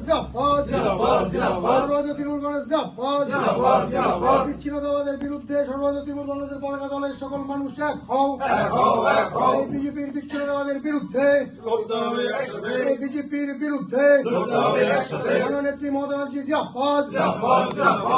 Deus pode, pode. Trinamool Congress. বিচ্ছিন্নতাবাদের বিরুদ্ধে সর্বভারতীয় তৃণমূল কংগ্রেসের পতাকা দলের সকল মানুষ এক হও বিজেপির বিচ্ছিন্নতাবাদের বিরুদ্ধে বিজেপির বিরুদ্ধে জননেত্রী মমতা ব্যানার্জি জিন্দাবাদ।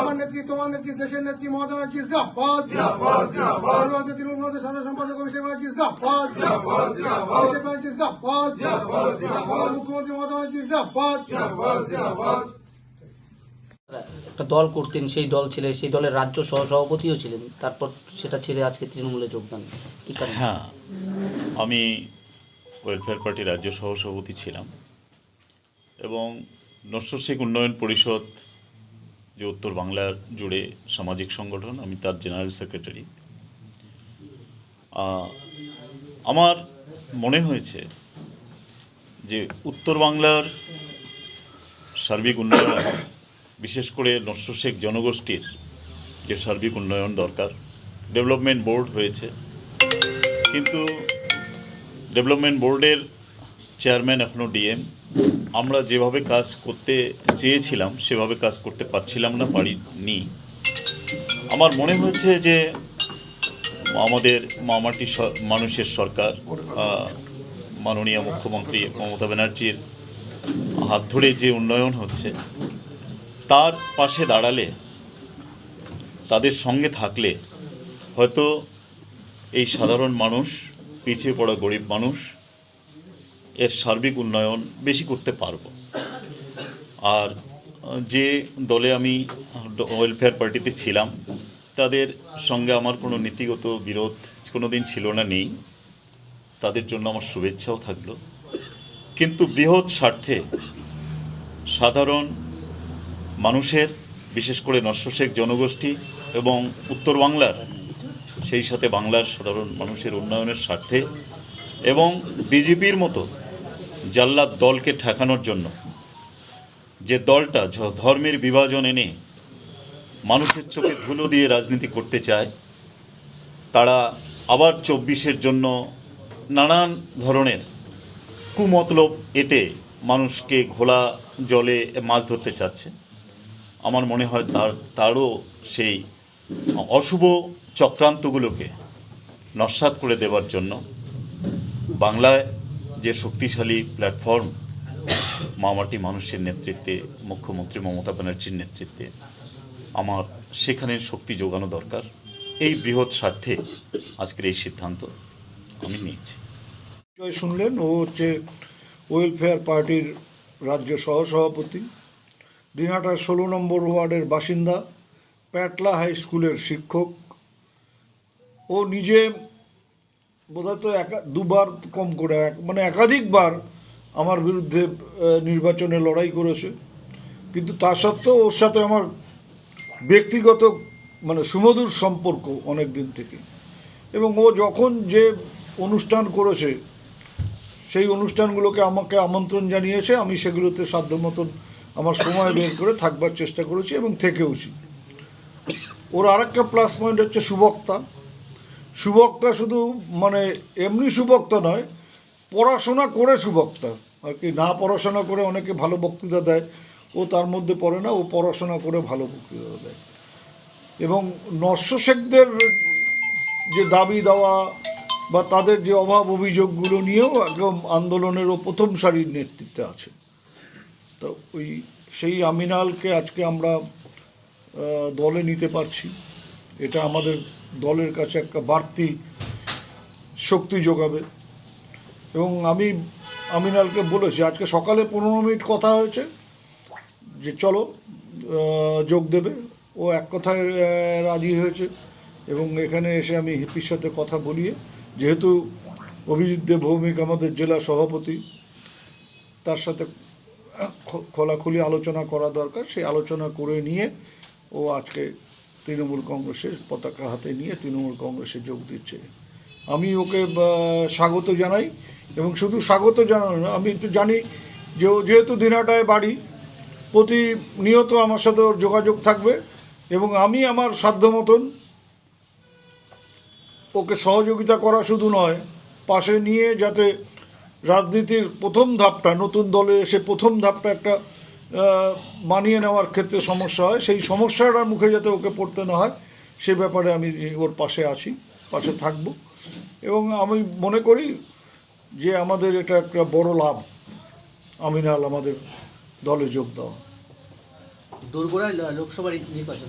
আমার নেত্রী তোমার নেত্রী দেশের নেত্রী মমতা ব্যানার্জি জিন্দাবাদ। সর্বভারতীয় তৃণমূল কংগ্রেসের সাধারণ সম্পাদক অভিষেক ব্যানার্জি জিন্দাবাদ। অভিষেক ব্যানার্জি জিন্দাবাদ। মুখ্যমন্ত্রী মমতা ব্যানার্জি জিন্দাবাদ। একটা দল করতেন, সেই দল ছেড়ে সেই দলের রাজ্য সহ সভাপতিও ছিলেন। তারপর সেটা ছেড়ে আজকে তৃণমূলে যোগদান। হ্যাঁ আমি ওয়েলফেয়ার পার্টি রাজ্য সহসভাপতি ছিলাম এবং নশ্বর শেখ উন্নয়ন পরিষদ যে উত্তর বাংলার জুড়ে সামাজিক সংগঠন, আমি তার জেনারেল সেক্রেটারি আমার মনে হয়েছে যে উত্তর বাংলার সার্বিক উন্নয়ন বিশেষ করে নশ্বর শেখ জনগোষ্ঠীর যে সার্বিক উন্নয়ন দরকার, ডেভেলপমেন্ট বোর্ড হয়েছে। কিন্তু ডেভেলপমেন্ট বোর্ডের চেয়ারম্যান এখনও ডিএম। আমরা যেভাবে কাজ করতে চেয়েছিলাম, সেভাবে কাজ করতে পারছিলাম না, পারিনি। আমার মনে হয়েছে যে আমাদের মামাটি মানুষের সরকার মাননীয় মুখ্যমন্ত্রী মমতা ব্যানার্জির হাত ধরে যে উন্নয়ন হচ্ছে তার পাশে দাঁড়ালে, তাদের সঙ্গে থাকলে হয়তো এই সাধারণ মানুষ, পিছিয়ে পড়া গরিব মানুষ এর সার্বিক উন্নয়ন বেশি করতে পারব। আর যে দলে আমি ওয়েলফেয়ার পার্টিতে ছিলাম, তাদের সঙ্গে আমার কোনো নীতিগত বিরোধ কোনো দিন ছিল না, নেই। তাদের জন্য আমার শুভেচ্ছাও থাকল। কিন্তু বৃহৎ স্বার্থে সাধারণ মানুষের, বিশেষ করে নস্যশেখ জনগোষ্ঠী এবং উত্তর বাংলার, সেই সাথে বাংলার সাধারণ মানুষের উন্নয়নের স্বার্থে এবং বিজেপির মতো জাল্লাদ দলকে ঠেকানোর জন্য যে দলটা ধর্মের বিভাজন এনে মানুষের চোখে ধুলো দিয়ে রাজনীতি করতে চায়, তারা আবার চব্বিশের জন্য নানান ধরনের কুমতলব এটে মানুষকে ঘোলা জলে মাছ ধরতে চাচ্ছে। আমার মনে হয় তার, তারও সেই অশুভ চক্রান্তগুলোকে নস্বাত করে দেওয়ার জন্য বাংলায় যে শক্তিশালী প্ল্যাটফর্ম মামাটি মানুষের নেতৃত্বে, মুখ্যমন্ত্রী মমতা ব্যানার্জির নেতৃত্বে, আমার সেখানে শক্তি যোগানো দরকার, এই বৃহৎ স্বার্থে আজকের এই সিদ্ধান্ত আমি নিয়েছি। শুনলেন, ও হচ্ছে ওয়েলফেয়ার পার্টির রাজ্য সহসভাপতি। দিনাটার ষোলো নম্বর ওয়ার্ডের বাসিন্দা, প্যাটলা হাই স্কুলের শিক্ষক। ও নিজে বোধহয় তো একা, দুবার কম করে, এক মানে একাধিকবার আমার বিরুদ্ধে নির্বাচনে লড়াই করেছে। কিন্তু তা সত্ত্বেও ওর সাথে আমার ব্যক্তিগত মানে সুমধুর সম্পর্ক অনেক দিন থেকে। এবং ও যখন যে অনুষ্ঠান করেছে, সেই অনুষ্ঠানগুলোকে আমাকে আমন্ত্রণ জানিয়েছে, আমি সেগুলোতে সাধ্য মতন আমার সময় বের করে থাকবার চেষ্টা করেছি এবং থেকেওছি। ওর আরেকটা প্লাস পয়েন্ট হচ্ছে সুবক্তা। সুবক্তা শুধু মানে এমনি সুবক্তা নয়, পড়াশোনা করে সুবক্তা। আর কি না পড়াশোনা করে অনেকে ভালো বক্তৃতা দেয়, ও তার মধ্যে পড়ে না, ও পড়াশোনা করে ভালো বক্তৃতা দেয়। এবং নস্য শেখদের যে দাবি দেওয়া বা তাদের যে অভাব অভিযোগগুলো নিয়েও একদম আন্দোলনেরও প্রথম সারির নেতৃত্বে আছে। তো ওই সেই আমিনালকে আজকে আমরা দলে নিতে পারছি। এটা আমাদের দলের কাছে একটা বাড়তি শক্তি যোগাবে। এবং আমি আমিনালকে বলেছি, আজকে সকালে পনেরো মিনিট কথা হয়েছে যে চলো যোগ দেবে। ও এক কথায় রাজি হয়েছে। এবং এখানে এসে আমি হিপির সাথে কথা বলিয়ে, যেহেতু অভিজিৎ দেব ভৌমিক আমাদের জেলা সভাপতি, তার সাথে খোলাখুলি আলোচনা করা দরকার। সেই আলোচনা করে নিয়ে ও আজকে তৃণমূল কংগ্রেসের পতাকা হাতে নিয়ে তৃণমূল কংগ্রেসে যোগ দিচ্ছে। আমি ওকে স্বাগত জানাই এবং শুধু স্বাগত জানানো আমি তো জানি যে ও যেহেতু দিনাটায় বাড়ি, প্রতিনিয়ত আমার সাথে ওর যোগাযোগ থাকবে এবং আমি আমার সাধ্য মতন ওকে সহযোগিতা করা শুধু নয়, পাশে নিয়ে যাতে রাজনীতির প্রথম ধাপটা, নতুন দলে এসে প্রথম ধাপটা একটা মানিয়ে নেওয়ার ক্ষেত্রে সমস্যা হয়। সেই সমস্যাটার মুখে যাতে ওকে পড়তে না হয়, সে ব্যাপারে আমি ওর পাশে আছি, পাশে থাকব। এবং আমি মনে করি যে আমাদের এটা একটা বড় লাভ আমিনাল আমাদের দলে যোগ দেওয়া। দোরগোড়ায় লোকসভা নির্বাচন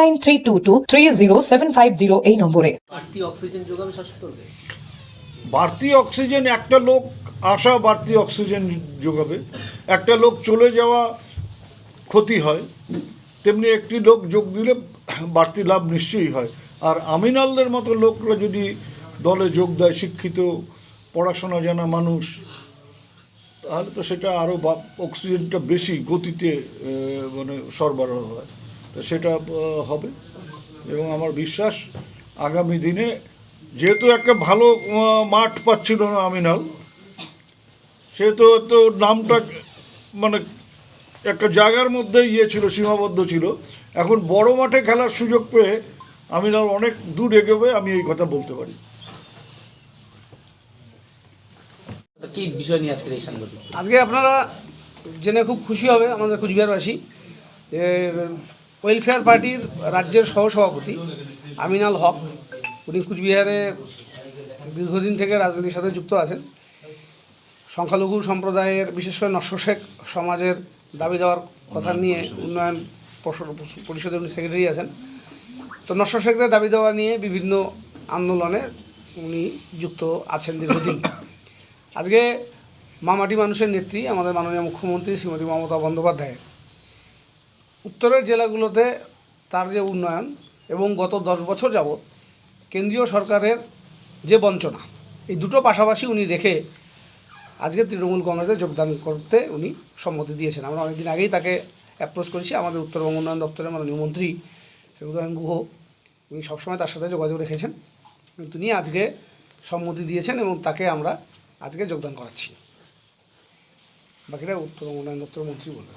nine three two two three zero seven five zero এই নম্বরে। বাড়তি অক্সিজেন যোগাবে শাসক দলকে বাড়তি অক্সিজেন একটা লোক আসা বাড়তি অক্সিজেন যোগাবে। একটা লোক চলে যাওয়া ক্ষতি হয় তেমনি একটি লোক যোগ দিলে বাড়তি লাভ নিশ্চয়ই হয়। আর আমিনালদের মতো লোকরা যদি দলে যোগ দেয় শিক্ষিত পড়াশোনা জানা মানুষ তাহলে তো সেটা আরও অক্সিজেনটা বেশি গতিতে মানে সরবরাহ হয়। তো সেটা হবে। এবং আমার বিশ্বাস আগামী দিনে যেহেতু একটা ভালো মাঠ পাচ্ছিল না আমিনাল সেহেতু তো নামটা মানে একটা জায়গার মধ্যে ইয়ে ছিল সীমাবদ্ধ ছিল। এখন বড় মাঠে খেলার সুযোগ পেয়ে আমিনাল অনেক দূর এগোবে আমি এই কথা বলতে পারি। কি বিষয় নিয়ে আজকের এই সাংবাদিক? আজকে আপনারা জেনে খুব খুশি হবে আমাদের কুচবিহারবাসী ওয়েলফেয়ার পার্টির রাজ্যের সহসভাপতি আমিনাল হক। উনি কুচবিহারে দীর্ঘদিন থেকে রাজনীতির সাথে যুক্ত আছেন। সংখ্যালঘু সম্প্রদায়ের, বিশেষ করে শেখ সমাজের দাবি দেওয়ার কথা নিয়ে উন্নয়ন পর্ষদ- পরিষদের উনি সেক্রেটারি আছেন। তো নস্য শেখদের দাবি দেওয়া নিয়ে বিভিন্ন আন্দোলনে উনি যুক্ত আছেন দীর্ঘদিন। আজকে মামাটি মানুষের নেত্রী আমাদের মাননীয় মুখ্যমন্ত্রী শ্রীমতী মমতা বন্দ্যোপাধ্যায়ের। উত্তরের জেলাগুলোতে তার যে উন্নয়ন এবং গত দশ বছর যাবৎ কেন্দ্রীয় সরকারের যে বঞ্চনা, এই দুটো পাশাপাশি উনি রেখে আজকে তৃণমূল কংগ্রেসে যোগদান করতে উনি সম্মতি দিয়েছেন। আমরা অনেকদিন আগেই তাকে অ্যাপ্রোচ করেছি। আমাদের উত্তরবঙ্গ উন্নয়ন দপ্তরের মাননীয় মন্ত্রী সেগুদান গুহ, উনি সবসময় তার সাথে যোগাযোগ রেখেছেন। তিনি আজকে সম্মতি দিয়েছেন এবং তাকে আমরা আজকে যোগদান করাচ্ছি। বাকিটা উত্তরবঙ্গ উন্নয়ন দপ্তরের মন্ত্রী বলবেন